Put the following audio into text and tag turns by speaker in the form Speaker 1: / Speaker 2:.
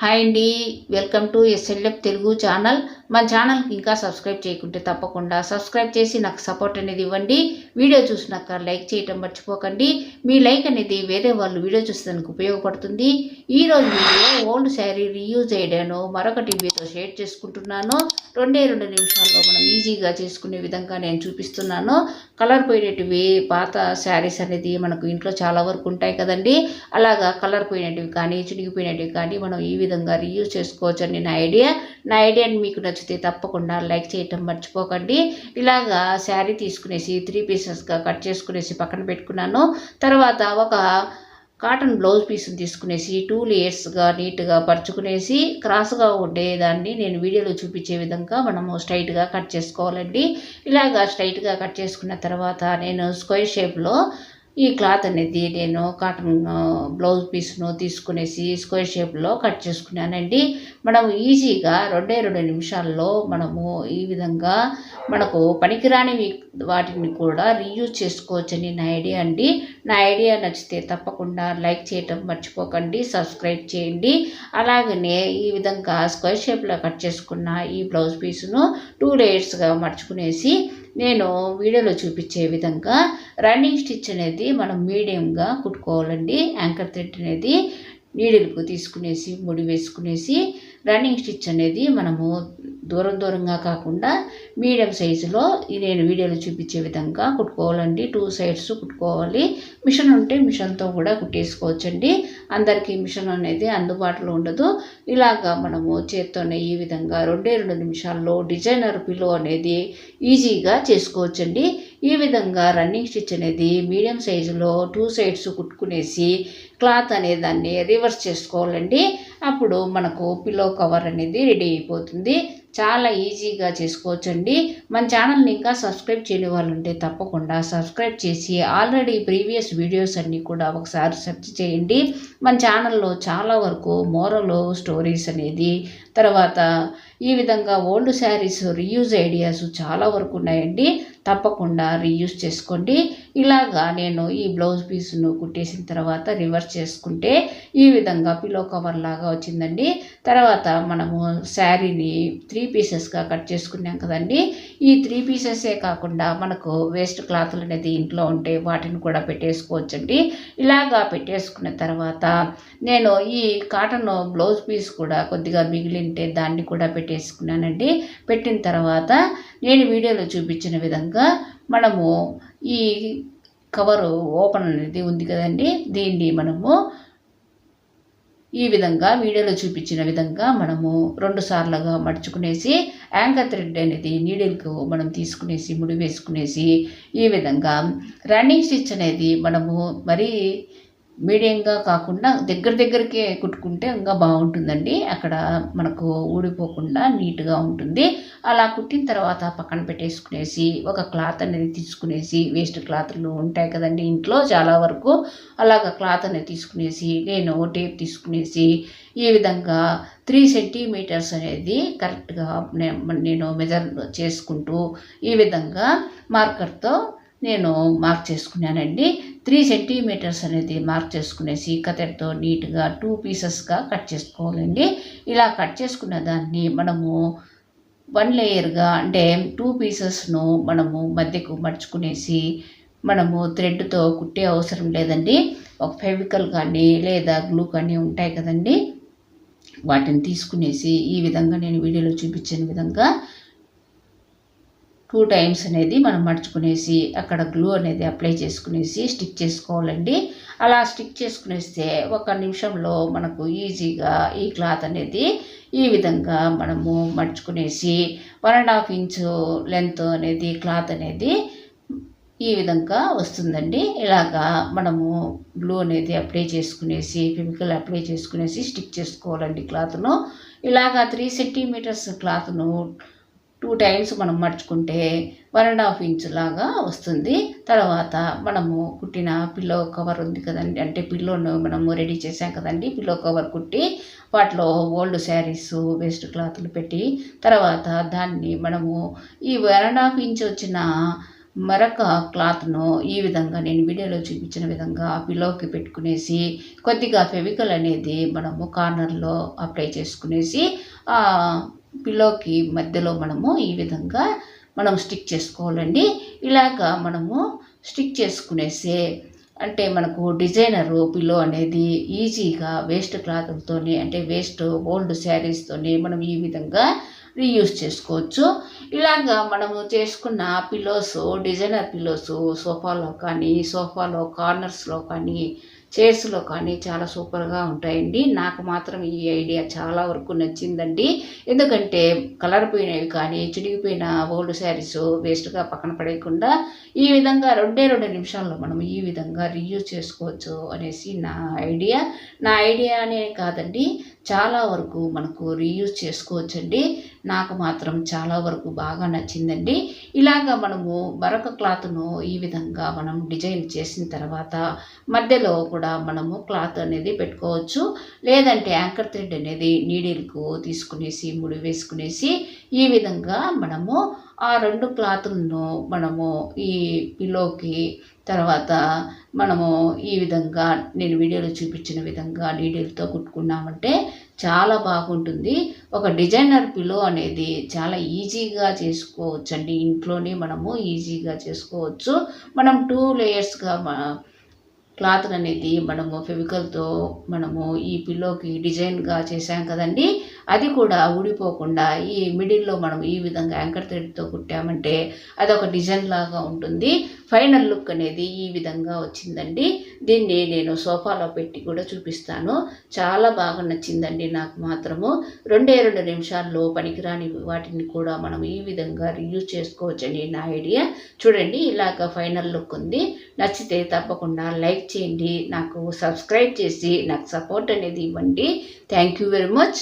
Speaker 1: Hi అండి. Welcome to SLF Telugu channel. మన ఛానల్కి ఇంకా సబ్స్క్రైబ్ చేయకుంటే తప్పకుండా సబ్స్క్రైబ్ చేసి నాకు సపోర్ట్ అనేది ఇవ్వండి. వీడియో చూసినాక లైక్ చేయటం మర్చిపోకండి. మీ లైక్ అనేది వేరే వాళ్ళు వీడియో చూసేందుకు ఉపయోగపడుతుంది. ఈరోజు వీడియో ఓల్డ్ శారీ రీయూజ్ అయ్యాను మరొకటి మీతో షేర్ చేసుకుంటున్నాను. రెండే రెండు నిమిషాల్లో మనం ఈజీగా చేసుకునే విధంగా నేను చూపిస్తున్నాను. కలర్ పోయినటివి పాత శారీస్ అనేది మనకు ఇంట్లో చాలా వరకు ఉంటాయి కదండి. అలాగా కలర్ పోయినటివి కానీ చినిగిపోయినటివి కానీ మనం ఈ విధంగా రీయూజ్ చేసుకోవచ్చు అని నా ఐడియా నా ఐడియా మీకు నచ్చితే తప్పకుండా లైక్ చేయటం మర్చిపోకండి. ఇలాగా శారీ తీసుకునేసి త్రీ పీసెస్గా కట్ చేసుకునేసి పక్కన పెట్టుకున్నాను. తర్వాత ఒక కాటన్ బ్లౌజ్ పీస్ని తీసుకునేసి టూ లేయర్స్గా నీట్గా పరుచుకునేసి క్రాస్గా ఉండేదాన్ని నేను వీడియోలో చూపించే విధంగా మనము స్ట్రైట్గా కట్ చేసుకోవాలండి. ఇలాగా స్ట్రైట్గా కట్ చేసుకున్న తర్వాత నేను స్క్వేర్ షేప్లో ఈ క్లాత్ అనేది నేను కాటన్ బ్లౌజ్ పీస్ను తీసుకునేసి స్క్వేర్ షేప్లో కట్ చేసుకున్నానండి. మనం ఈజీగా రెండే రెండు నిమిషాల్లో మనము ఈ విధంగా మనకు పనికిరాని వాటిని కూడా రీయూజ్ చేసుకోవచ్చని నా ఐడియా అండి. నా ఐడియా నచ్చితే తప్పకుండా లైక్ చేయటం మర్చిపోకండి సబ్స్క్రైబ్ చేయండి. అలాగనే ఈ విధంగా స్క్వేర్ షేప్లో కట్ చేసుకున్న ఈ బ్లౌజ్ పీస్ను టూ లేయర్స్గా మర్చుకునేసి నేను వీడియోలో చూపించే విధంగా రన్నింగ్ స్టిచ్ అనేది మనం మీడియంగా కుట్టుకోవాలండి. యాంకర్ థ్రెడ్ అనేది నీడిల్కు తీసుకునేసి ముడి వేసుకునేసి రన్నింగ్ స్టిచ్ అనేది మనము దూరం దూరంగా కాకుండా మీడియం సైజులో నేను వీడియోలో చూపించే విధంగా కుట్టుకోవాలండి. టూ సైడ్స్ కుట్టుకోవాలి. మిషన్ ఉంటే మిషన్తో కూడా కుట్టేసుకోవచ్చండి. అందరికీ మిషన్ అనేది అందుబాటులో ఉండదు. ఇలాగా మనము చేత్తోనే ఈ విధంగా రెండే రెండు నిమిషాల్లో డిజైనర్ పిల్లో అనేది ఈజీగా చేసుకోవచ్చండి. ఈ విధంగా రన్నింగ్ స్టిచ్ అనేది మీడియం సైజులో టూ సైడ్స్ కుట్టుకునేసి క్లాత్ అనే దాన్ని రివర్స్ చేసుకోవాలండి. అప్పుడు మనకు పిల్లో కవర్ అనేది రెడీ అయిపోతుంది. చాలా ఈజీగా చేసుకోవచ్చండి. మన ఛానల్ని ఇంకా సబ్స్క్రైబ్ చేయని వాళ్ళు ఉంటే తప్పకుండా సబ్స్క్రైబ్ చేసి ఆల్రెడీ ప్రీవియస్ వీడియోస్ అన్నీ కూడా ఒకసారి సెర్చ్ చేయండి. మన ఛానల్లో చాలా వరకు మోరల్ స్టోరీస్ అనేది తర్వాత ఈ విధంగా ఓల్డ్ శారీస్ రీయూజ్ ఐడియాస్ చాలా వరకు ఉన్నాయండి. తప్పకుండా రీయూజ్ చేసుకోండి. ఇలాగా నేను ఈ బ్లౌజ్ పీస్ను కుట్టేసిన తర్వాత రివర్స్ చేసుకుంటే ఈ విధంగా పిలో కవర్ లాగా వచ్చిందండి. తర్వాత మనము శారీని త్రీ పీసెస్గా కట్ చేసుకున్నాం కదండి. ఈ త్రీ పీసెసే కాకుండా మనకు వేస్ట్ క్లాత్లు అనేది ఇంట్లో ఉంటే వాటిని కూడా పెట్టేసుకోవచ్చండి. ఇలాగా పెట్టేసుకున్న తర్వాత నేను ఈ కాటన్ బ్లౌజ్ పీస్ కూడా కొద్దిగా మిగిలింటే దాన్ని కూడా పెట్టేసుకున్నానండి. పెట్టిన తర్వాత నేను వీడియోలో చూపించిన విధంగా మనము ఈ కవరు ఓపెన్ అనేది ఉంది కదండి. దీన్ని మనము ఈ విధంగా వీడియోలో చూపించిన విధంగా మనము రెండు సార్లుగా మడుచుకునేసి యాంకర్ థ్రెడ్ అనేది నీడిల్కు మనం తీసుకునేసి ముడి వేసుకునేసి ఈ విధంగా రన్నింగ్ స్టిచ్ అనేది మనము మరీ మీడియంగా కాకుండా దగ్గర దగ్గరికే కుట్టుకుంటే ఇంకా బాగుంటుందండి. అక్కడ మనకు ఊడిపోకుండా నీట్గా ఉంటుంది. అలా కుట్టిన తర్వాత పక్కన పెట్టేసుకునేసి ఒక క్లాత్ అనేది తీసుకునేసి వేస్ట్ క్లాత్లు ఉంటాయి కదండి ఇంట్లో చాలా వరకు. అలాగ క్లాత్ అనేది తీసుకునేసి నేను టేప్ తీసుకునేసి ఈ విధంగా త్రీ సెంటీమీటర్స్ అనేది కరెక్ట్గా నేను మెజర్ చేసుకుంటూ ఈ విధంగా మార్కర్తో నేను మార్క్ చేసుకున్నానండి. త్రీ సెంటీమీటర్స్ అనేది మార్క్ చేసుకునేసి కత్తెరతో నీట్గా టూ పీసెస్గా కట్ చేసుకోవాలండి. ఇలా కట్ చేసుకున్న దాన్ని మనము వన్ లేయర్గా అంటే టూ పీసెస్ను మనము మధ్యకు మడుచుకునేసి మనము థ్రెడ్తో కుట్టే అవసరం లేదండి. ఒక ఫెవికల్ కానీ లేదా గ్లూ కానీ ఉంటాయి కదండి. వాటిని తీసుకునేసి ఈ విధంగా నేను వీడియోలో చూపించిన విధంగా టూ టైమ్స్ అనేది మనం మడుచుకునేసి అక్కడ గ్లూ అనేది అప్లై చేసుకునేసి స్టిక్ చేసుకోవాలండి. అలా స్టిక్ చేసుకునేస్తే ఒక నిమిషంలో మనకు ఈజీగా ఈ క్లాత్ అనేది ఈ విధంగా మనము మడుచుకునేసి one and half inch length అనేది క్లాత్ అనేది ఈ విధంగా వస్తుందండి. ఇలాగా మనము గ్లూ అనేది అప్లై చేసుకునేసి కెమికల్ అప్లై చేసుకునేసి స్టిక్ చేసుకోవాలండి క్లాత్ను. ఇలాగా త్రీ సెంటీమీటర్స్ క్లాత్ను టూ టైమ్స్ మనం మడుచుకుంటే వన్ అండ్ హాఫ్ ఇంచ్ లాగా వస్తుంది. తర్వాత మనము కుట్టిన పిల్లో కవర్ ఉంది కదండి. అంటే పిల్లోను మనము రెడీ చేసాం కదండి. పిల్లో కవర్ కుట్టి వాటిలో ఓల్డ్ శారీస్ వేస్ట్ క్లాత్లు పెట్టి తర్వాత దాన్ని మనము ఈ వన్ అండ్ హాఫ్ ఇంచ్ వచ్చిన మరొక క్లాత్ను ఈ విధంగా నేను వీడియోలో చూపించిన విధంగా పిల్లోకి పెట్టుకునేసి కొద్దిగా ఫెవికల్ అనేది మనము కార్నర్లో అప్లై చేసుకునేసి పిల్లోకి మధ్యలో మనము ఈ విధంగా మనం స్టిక్ చేసుకోవాలండి. ఇలాగ మనము స్టిక్ చేసుకునేసే అంటే మనకు డిజైనరు పిల్లో అనేది ఈజీగా వేస్ట్ క్లాత్లతోనే అంటే వేస్ట్ ఓల్డ్ శారీస్తోనే మనం ఈ విధంగా రీయూస్ చేసుకోవచ్చు. ఇలాగా మనము చేసుకున్న పిల్లోస్ డిజైనర్ పిల్లోస్ సోఫాలో కానీ సోఫాలో కార్నర్స్లో కానీ చైర్స్లో కానీ చాలా సూపర్గా ఉంటాయండి. నాకు మాత్రం ఈ ఐడియా చాలా వరకు నచ్చిందండి. ఎందుకంటే కలర్ పోయినవి కానీ చిడిగిపోయిన ఓల్డ్ శారీస్ వేస్ట్గా పక్కన పడేయకుండా ఈ విధంగా రెండే రెండు నిమిషాల్లో మనం ఈ విధంగా రీయూజ్ చేసుకోవచ్చు అనేసి నా ఐడియా. నా ఐడియా అనే కాదండి. చాలా వరకు మనకు రీయూజ్ చేసుకోవచ్చండి. నాకు మాత్రం చాలా వరకు బాగా నచ్చిందండి. ఇలాగ మనము మరొక క్లాత్ను ఈ విధంగా మనం డిజైన్ చేసిన తర్వాత మధ్యలో కూడా మనము క్లాత్ అనేది పెట్టుకోవచ్చు. లేదంటే యాంకర్ థ్రెడ్ అనేది నీడిల్కు తీసుకునేసి ముడి వేసుకునేసి ఈ విధంగా మనము ఆ రెండు క్లాతులను మనము ఈ పిల్లోకి తర్వాత మనము ఈ విధంగా నేను వీడియోలో చూపించిన విధంగా డీటెయిల్తో కుట్టుకున్నామంటే చాలా బాగుంటుంది. ఒక డిజైనర్ పిలో అనేది చాలా ఈజీగా చేసుకోవచ్చండి. ఇంట్లోనే మనము ఈజీగా చేసుకోవచ్చు. మనం టూ లేయర్స్గా క్లాత్ అనేది మనము ఫెవికల్తో మనము ఈ పిల్లోకి డిజైన్గా చేసాం కదండి. అది కూడా ఊడిపోకుండా ఈ మిడిల్లో మనం ఈ విధంగా యాంకర్ థ్రెడ్తో కుట్టామంటే అదొక డిజైన్ లాగా ఉంటుంది. ఫైనల్ లుక్ అనేది ఈ విధంగా వచ్చిందండి. దీన్ని నేను సోఫాలో పెట్టి కూడా చూపిస్తాను. చాలా బాగా నచ్చిందండి నాకు మాత్రము. రెండే రెండు నిమిషాల్లో పనికిరాని వాటిని కూడా మనం ఈ విధంగా రియూజ్ చేసుకోవచ్చండి నా ఐడియా. చూడండి ఇలాగ ఫైనల్ లుక్ ఉంది. నచ్చితే తప్పకుండా లైక్ చేయండి. నాకు సబ్స్క్రైబ్ చేసి నాకు సపోర్ట్ అనేది ఇవ్వండి. Thank you very much.